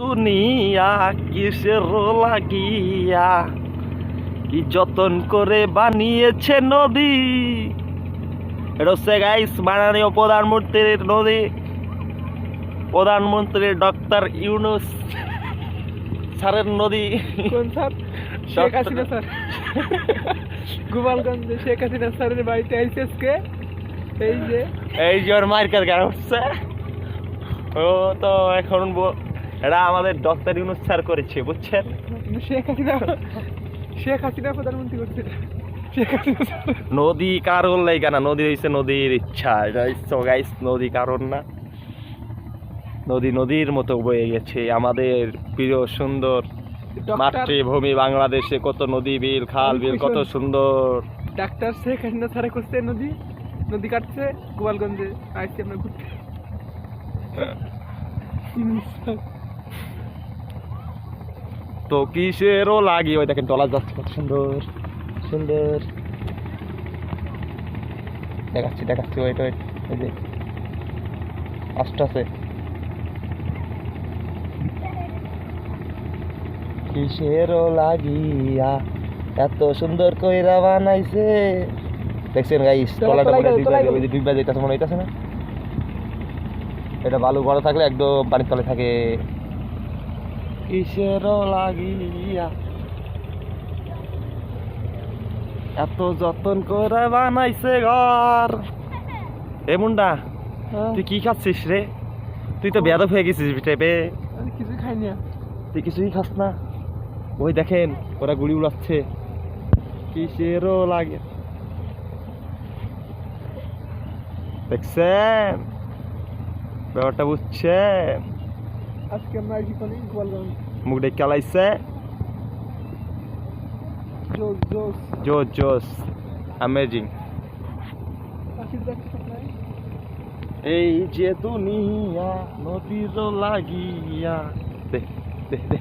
দুনিয়া কিসের লাগিয়া? কি যতন করে বানিয়েছে নদী? এটা হচ্ছে গাইস মাননীয় প্রধানমন্ত্রীর নদী। প্রধানমন্ত্রী ডক্টর ইউনুস স্যারের নদী। কোন স্যার? শেখ হাসিনা স্যার। গোপালগঞ্জে শেখ হাসিনা স্যারের বাড়িতে আইসিএসকে এই যে। এই যে ওর মার্কেট গান হচ্ছে ও তো এখন এটা আমাদের ডক্টর ইউনুস স্যার করেছে বুঝছেন? শেখ হাসিনা শেখ হাসিনা প্রধানমন্ত্রী করছে। নদী কারণ লাইগা না নদী হইছে নদীর ইচ্ছা। গাইস নদী কারণ না। নদী নদীর মতো বয়ে গেছে। আমাদের প্রিয় সুন্দর মাতৃভূমি বাংলাদেশে কত নদী বিল খাল বিল কত সুন্দর। ডাক্তার শেখ হাসিনা স্যারে করছে নদী নদী কাটছে গোপালগঞ্জে আইসি আমরা ঘুরতে। তো কিসেরও লাগি? ওই দেখেন টলা যাচ্ছে কত সুন্দর সুন্দর। দেখাচ্ছি দেখাচ্ছি ওইট ওইট ওই যে। আস্তে আছে। কিসেরও লাগিয়া এত সুন্দর কইরা বানাইছে? দেখছেন গাইস তলায় মনে গেল, তলায় গেল। হয় ডুববা যাইতাছে মনে হইতাছে না? এটা বালু গড়া থাকলে একদম পানির তলে থাকে। কিসেরও লাগিয়া? এত যতন করে বানাইছে ঘর। এ মুন্ডা তুই কি খাচ্ছিস রে? তুই তো বেয়াদব হয়ে গেছিস টাইপে কিছু আর। তুই কিছুই খাস না। ওই দেখেন ওরা গুড়ি উড়াচ্ছে। কিসেরও লাগে। দেখছেন? ব্যাপারটা বুঝছেন? আজকে আমরা আইসি কোনে গোপালগঞ্জ মুখ ডেকে চালাইছে জোস জোস। জোস জোস। অ্যামেজিং এই যে দুনিয়া নদীর লাগিয়া। দে দে দে।